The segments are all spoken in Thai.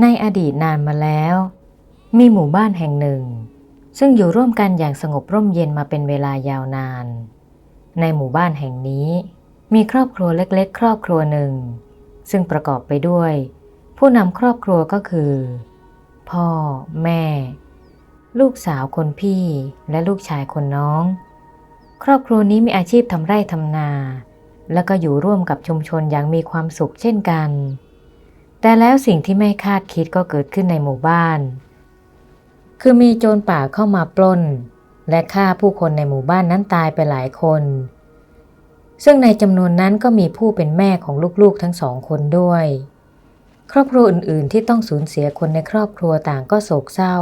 ในอดีตนานมาแล้ว มีหมู่บ้านแห่งหนึ่ง ซึ่งอยู่ร่วมกันอย่างสงบร่มเย็นมาเป็นเวลายาวนาน ในหมู่บ้านแห่งนี้ มีครอบครัวเล็กๆ ครอบครัวหนึ่ง ซึ่งประกอบไปด้วย ผู้นำครอบครัวก็คือ พ่อ แม่ ลูกสาวคนพี่และลูกชายคนน้อง ครอบครัวนี้มีอาชีพทำไร่ทำนา แล้วก็อยู่ร่วมกับชุมชนอย่างมีความสุขเช่นกัน แต่แล้วสิ่งที่ไม่คาดคิดก็เกิดขึ้นในหมู่บ้าน คือมีโจรป่าเข้ามาปล้น และฆ่าผู้คนในหมู่บ้านนั้นตายไปหลายคน ซึ่งในจำนวนนั้นก็มีผู้เป็นแม่ของลูกๆทั้งสองคนด้วย ครอบครัวอื่นๆ ที่ต้องสูญเสียคนในครอบครัวต่างก็โศกเศร้า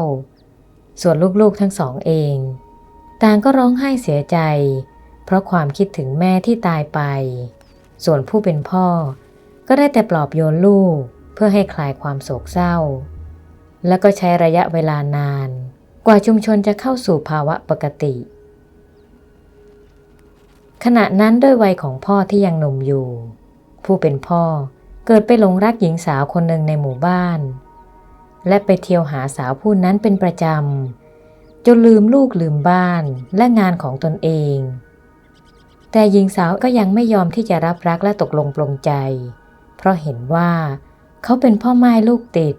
ส่วนลูกๆทั้งสองเอง ต่างก็ร้องไห้เสียใจ เพราะความคิดถึงแม่ที่ตายไป ส่วนผู้เป็นพ่อก็ได้แต่ปลอบโยนลูก เพื่อให้คลายความโศกเศร้า แล้วก็ใช้ระยะเวลานาน กว่าชุมชนจะเข้าสู่ภาวะปกติ ขณะนั้นด้วยวัยของพ่อที่ยังหนุ่มอยู่ ผู้เป็นพ่อเกิดไปหลงรักหญิงสาวคนหนึ่งในหมู่บ้าน และไปเที่ยวหาสาวผู้นั้นเป็นประจำจนลืมลูกลืมบ้านและงานของตนเองแต่หญิงสาวก็ยังไม่ยอมที่จะรับรักและตกลงปลงใจ เพราะเห็นว่า เขาเป็นพ่อไม้ลูกติด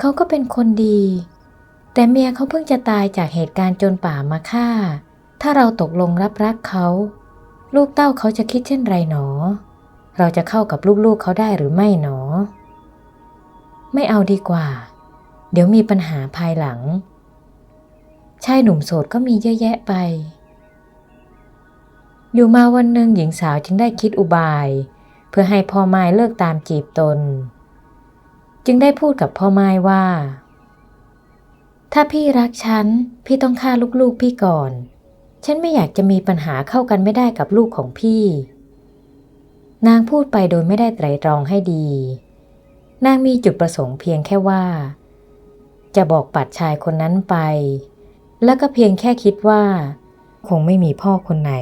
เขาก็เป็นคนดี แต่เมียเขาเพิ่งจะตายจากเหตุการณ์จนป่ามาฆ่า ถ้าเราตกลงรับรักเขา ลูกเต้าเขาจะคิดเช่นไรหนอ เราจะเข้ากับลูกๆเขาได้หรือไม่หนอ ไม่เอาดีกว่า เดี๋ยวมีปัญหาภายหลัง ชายหนุ่มโสดก็มีเยอะแยะไป อยู่มาวันหนึ่งหญิงสาวจึงได้คิดอุบาย พื่อให้พ่อไม้เลิกตามจีบตน จึงได้พูดกับพ่อไม้ว่า ถ้าพี่รักฉัน พี่ต้องฆ่าลูกๆพี่ก่อน ฉันไม่อยากจะมีปัญหาเข้ากันไม่ได้กับลูกของพี่ นางพูดไปโดยไม่ได้ไตรตรองให้ดี นางมีจุดประสงค์เพียงแค่ว่า จะบอกปัดชายคนนั้นไป แล้วก็เพียงแค่คิดว่า คงไม่มีพ่อคนไหน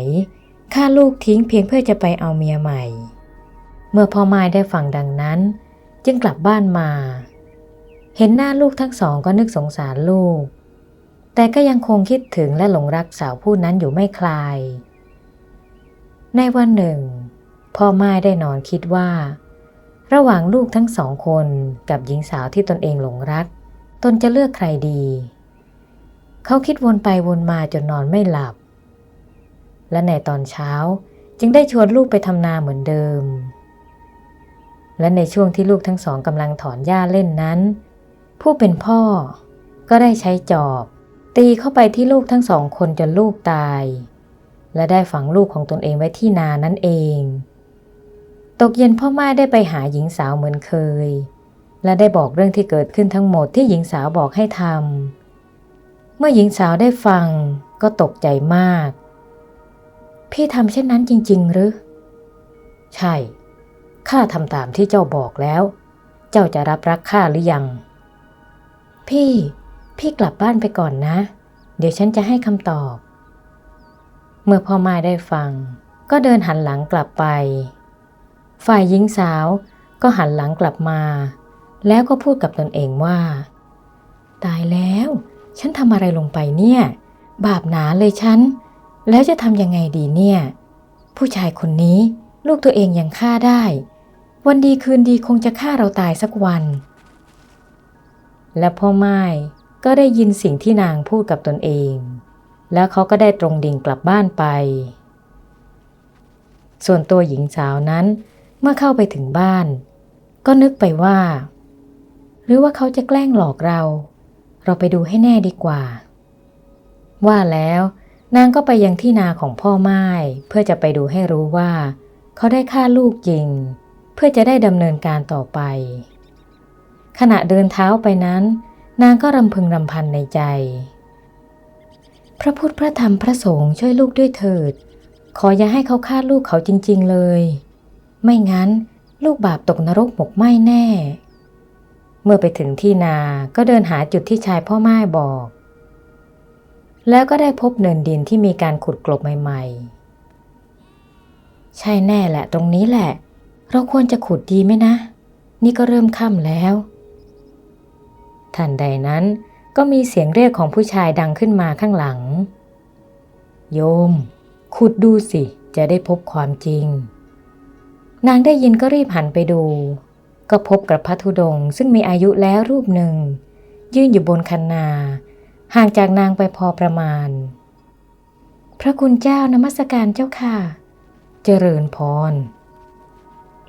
ฆ่าลูกทิ้งเพียงเพื่อจะไปเอาเมียใหม่ เมื่อพ่อไม้ได้ฟังดังนั้น จึงกลับบ้านมา เห็นหน้าลูกทั้งสองก็นึกสงสารลูก แต่ก็ยังคงคิดถึงและหลงรักสาวผู้นั้นอยู่ไม่คลาย ในวันหนึ่ง พ่อไม้ได้นอนคิดว่า ระหว่างลูกทั้งสองคนกับหญิงสาวที่ตนเองหลงรัก ตนจะเลือกใครดี เขาคิดวนไปวนมาจนนอนไม่หลับ และในตอนเช้าจึงได้ชวนลูกไปทำนาเหมือนเดิม และในช่วงที่ลูกทั้งสองกำลังถอนหญ้าเล่นนั้น ผู้เป็นพ่อก็ได้ใช้จอบ ตีเข้าไปที่ลูกทั้งสองคนจนลูกตาย และได้ฝังลูกของตนเองไว้ที่นานั่นเอง ตกเย็นพ่อไม้ได้ไปหาหญิงสาวเหมือนเคย และได้บอกเรื่องที่เกิดขึ้นทั้งหมดที่หญิงสาวบอกให้ทำเมื่อหญิงสาวได้ฟังก็ตกใจมาก พี่ทำเช่นนั้นจริง ๆ หรือ ใช่ ข้าทำตามที่เจ้าบอกแล้ว เจ้าจะรับรักข้าหรือยัง พี่ พี่กลับบ้านไปก่อนนะ เดี๋ยวฉันจะให้คำตอบ เมื่อพ่อไม้ได้ฟัง ก็เดินหันหลังกลับไป ฝ่ายหญิงสาวก็หันหลังกลับมา แล้วก็พูดกับตนเองว่า ตายแล้ว ฉันทำอะไรลงไปเนี่ย บาปหนาเลยฉัน แล้วจะทำยังไงดีเนี่ย ผู้ชายคนนี้ลูกตัวเองยังฆ่าได้ วันดีคืนดีคงจะฆ่าเราตายสักวัน และพ่อไม้ก็ได้ยินสิ่งที่นางพูดกับตนเอง แล้วเขาก็ได้ตรงดิ่งกลับบ้านไป ส่วนตัวหญิงสาวนั้นเมื่อเข้าไปถึงบ้าน ก็นึกไปว่า หรือว่าเขาจะแกล้งหลอกเรา เราไปดูให้แน่ดีกว่า ว่าแล้วนางก็ไปยังที่นาของพ่อไม้เพื่อจะไปดูให้รู้ว่า เขาได้ฆ่าลูกจริง เพื่อจะได้ดำเนินการต่อไป ขณะเดินเท้าไปนั้น นางก็รำพึงรำพันในใจ พระพุทธพระธรรมพระสงฆ์ช่วยลูกด้วยเถิด ขออย่าให้เขาฆ่าลูกเขาจริง ๆเลย ไม่งั้นลูกบาปตกนรกหมกไหม้แน่ เมื่อไปถึงที่นา ก็เดินหาจุดที่ชายพ่อไม้บอก แล้วก็ได้พบเนินดินที่มีการขุดกลบใหม่ ๆ ใช่แน่แหละตรงนี้แหละ เราควรจะขุดดีไหมนะ นี่ก็เริ่มค่ำแล้ว ทันใดนั้นก็มีเสียงเรียกของผู้ชายดังขึ้นมาข้างหลัง โยม ขุดดูสิ จะได้พบความจริง นางได้ยินก็รีบหันไปดู ก็พบกับพระธุดงค์ซึ่งมีอายุแล้วรูปหนึ่ง ยืนอยู่บนคันนา ห่างจากนางไปพอประมาณ พระคุณเจ้านมัสการเจ้าค่ะ เจริญพร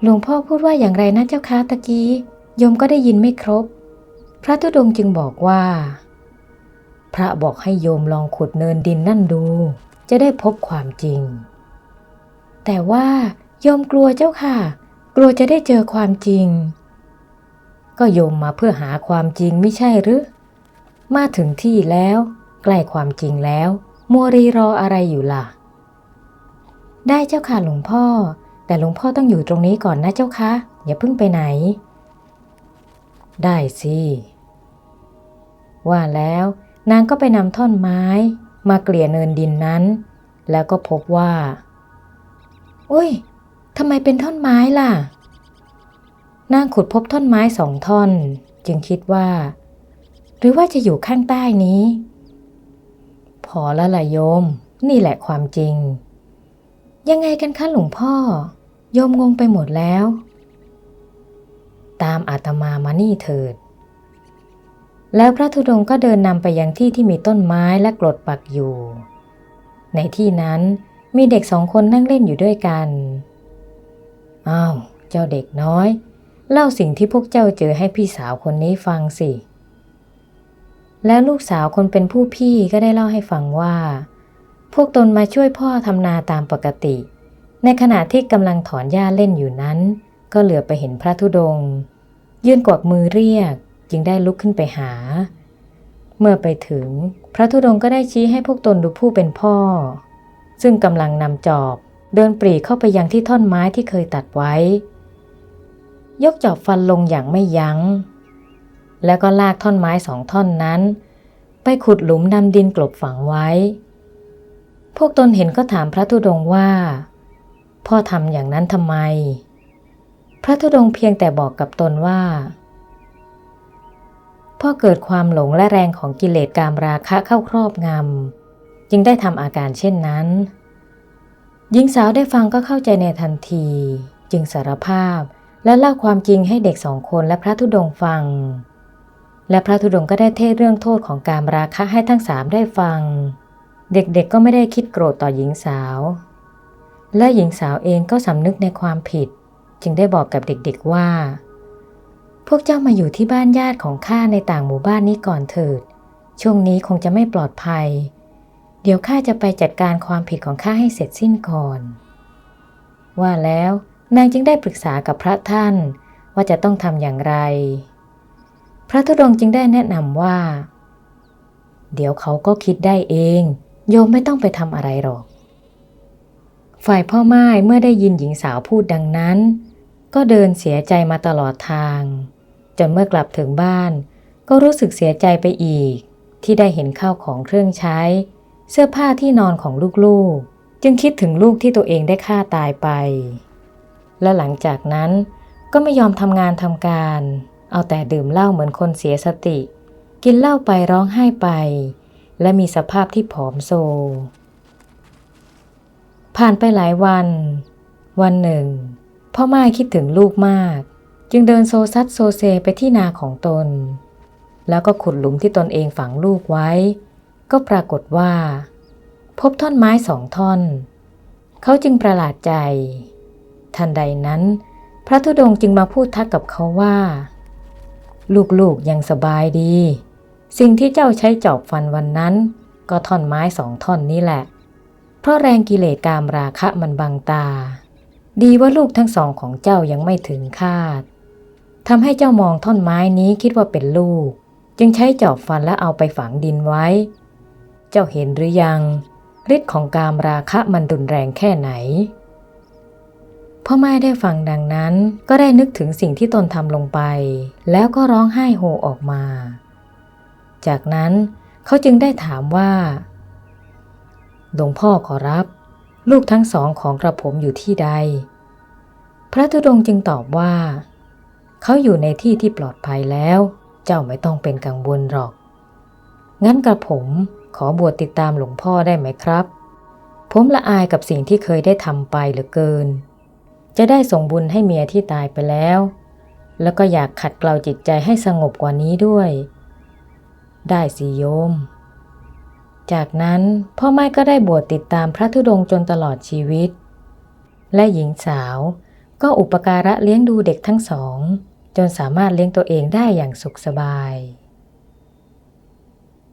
หลวงพ่อพูดว่าอย่างไรนะเจ้าคะตะกี้โยมก็ได้ยินไม่ครบ พระธุดงค์จึงบอกว่า พระบอกให้โยมลองขุดเนินดินนั่นดู จะได้พบความจริง แต่ว่าโยมกลัวเจ้าค่ะ กลัวจะได้เจอความจริง ก็โยมมาเพื่อหาความจริงไม่ใช่หรือ มาถึงที่แล้ว ใกล้ความจริงแล้ว มัวรีรออะไรอยู่ล่ะ ได้เจ้าค่ะหลวงพ่อ แต่หลวงพ่อต้องอยู่ตรงนี้ก่อนนะเจ้าคะ อย่าเพิ่งไปไหน ได้สิ ว่าแล้วนางก็ไปนำท่อนไม้มาเกลี่ยเนินดินนั้น แล้วก็พบว่า อุ้ยทำไมเป็นท่อนไม้ล่ะ นางขุดพบท่อนไม้สองท่อน จึงคิดว่า หรือว่าจะอยู่ข้างใต้นี้ พอล้วล่ะโยม นี่แหละความจริง ยังไงกันคะหลวงพ่อ โยมงงไปหมดแล้ว ตามอาตมามานี่เถิด แล้วพระธุดงค์ก็เดินนำไปยังที่ที่มีต้นไม้และกรดปักอยู่ ในที่นั้นมีเด็กสองคนนั่งเล่นอยู่ด้วยกัน อ้าว เจ้าเด็กน้อย เล่าสิ่งที่พวกเจ้าเจอให้พี่สาวคนนี้ฟังสิ แล้วลูกสาวคนเป็นผู้พี่ก็ได้เล่าให้ฟังว่า พวกตนมาช่วยพ่อทำนาตามปกติ ในขณะที่กำลังถอนหญ้าเล่นอยู่นั้น ก็เหลือไปเห็นพระธุดงค์ยื่นกวักมือเรียก จึงได้ลุกขึ้นไปหา เมื่อไปถึง พระธุดงค์ก็ได้ชี้ให้พวกตนดูผู้เป็นพ่อ ซึ่งกำลังนำจอบ เดินปรีเข้าไปยังที่ท่อนไม้ที่เคยตัดไว้ ยกจอบฟันลงอย่างไม่ยัง้ง แล้วก็ลากท่อนไม้สองท่อนนั้น ไปขุดหลุมนำดินกลบฝังไว้ พวกตนเห็นก็ถามพระธุดงค์ว่า พ่อทำอย่างนั้นทำไม พระธุดงค์เพียงแต่บอกกับตนว่า พ่อเกิดความหลงและแรงของกิเลสกามราคะเข้าครอบงำจึงได้ทำอาการเช่นนั้น หญิงสาวได้ฟังก็เข้าใจในทันที จึงสารภาพและเล่าความจริงให้เด็กสองคนและพระธุดงค์ฟัง และพระธุดงค์ก็ได้เทศเรื่องโทษของการราคะให้ทั้งสามได้ฟัง เด็กๆก็ไม่ได้คิดโกรธต่อหญิงสาว และหญิงสาวเองก็สำนึกในความผิด จึงได้บอกกับเด็กๆว่า พวกเจ้ามาอยู่ที่บ้านญาติของข้าในต่างหมู่บ้านนี้ก่อนเถิด ช่วงนี้คงจะไม่ปลอดภัย เดี๋ยวข้าจะไปจัดการความผิดของข้าให้เสร็จสิ้นก่อน ว่าแล้วนางจึงได้ปรึกษากับพระท่านว่าจะต้องทำอย่างไร พระธุดงค์จึงได้แนะนำว่า เดี๋ยวเขาก็คิดได้เอง โยมไม่ต้องไปทำอะไรหรอก ฝ่ายพ่อไม้เมื่อได้ยินหญิงสาวพูดดังนั้น ก็เดินเสียใจมาตลอดทาง จนเมื่อกลับถึงบ้าน ก็รู้สึกเสียใจไปอีก ที่ได้เห็นข้าวของเครื่องใช้ เสื้อผ้าที่นอนของลูกๆ จึงคิดถึงลูกที่ตัวเองได้ฆ่าตายไป และหลังจากนั้นก็ไม่ยอมทำงานทำการ เอาแต่ดื่มเหล้าเหมือนคนเสียสติ กินเหล้าไปร้องไห้ไป และมีสภาพที่ผอมโซ ผ่านไปหลายวัน วันหนึ่ง พ่อไม้คิดถึงลูกมาก จึงเดินโซซัดโซเซไปที่นาของตน แล้วก็ขุดหลุมที่ตนเองฝังลูกไว้ ก็ปรากฏว่า พบท่อนไม้สองท่อน เขาจึงประหลาดใจ ทันใดนั้น พระธุดงจึงมาพูดทักกับเขาว่า ลูกๆยังสบายดี สิ่งที่เจ้าใช้จอบฟันวันนั้น ก็ท่อนไม้สองท่อนนี้แหละ เพราะแรงกิเลสกามราคะมันบังตา ดีว่าลูกทั้งสองของเจ้ายังไม่ถึงคาดทำให้เจ้ามองท่อนไม้นี้คิดว่าเป็นลูก จึงใช้จอบฟันและเอาไปฝังดินไว้ เจ้าเห็นหรือยังฤทธิ์ของกามราคะมันรุนแรงแค่ไหนพ่อไม้ได้ฟังดังนั้นก็ได้นึกถึงสิ่งที่ตนทำลงไป แล้วก็ร้องไห้โฮออกมา จากนั้นเขาจึงได้ถามว่า หลวงพ่อขอรับ ลูกทั้งสองของกระผมอยู่ที่ใด พระธุดงจึงตอบว่า เขาอยู่ในที่ที่ปลอดภัยแล้ว เจ้าไม่ต้องเป็นกังวลหรอก งั้นกระผมขอบวชติดตามหลวงพ่อได้ไหมครับ ผมละอายกับสิ่งที่เคยได้ทำไปเหลือเกิน จะได้ส่งบุญให้เมียที่ตายไปแล้ว แล้วก็อยากขัดเกลาจิตใจให้สงบกว่านี้ด้วย ได้สิโยม จากนั้นพ่อไม้ก็ได้บวชติดตามพระธุดงค์จนตลอดชีวิต และหญิงสาวก็อุปการะเลี้ยงดูเด็กทั้งสอง จนสามารถเลี้ยงตัวเองได้อย่างสุขสบาย